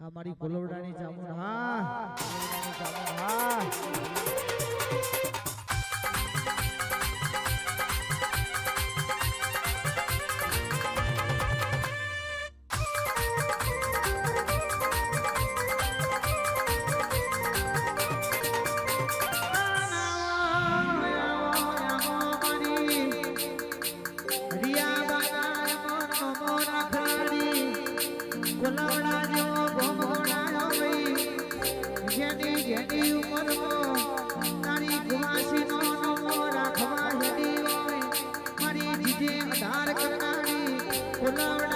આ મારી કોલોડાની જામુન હા. કોલોડાની જામુન હા. રાખવા મારી જીજે અઢાર કરવાની બોલાવડા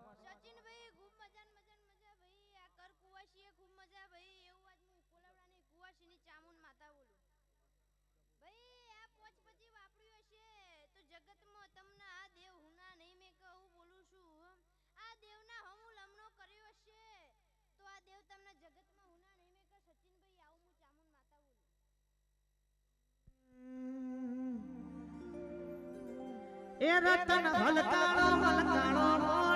એ રતન હલકાણો હલકાણો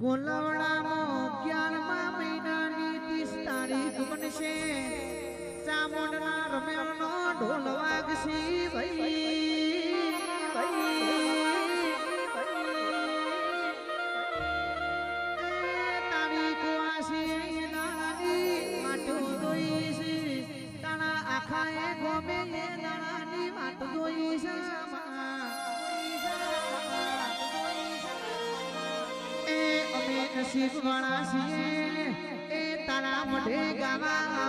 કોલવડામાં અગિયારમા મહિનાની ત્રીસ તારીખ બનશે. ચામુંડના રમેણનો ઢોલ વાગશે ભાઈ. તારીખ વાસી નાની માટો દોઈ છે તારા આખા શીખવાણા છીએ એ તારા મઢે ગાવા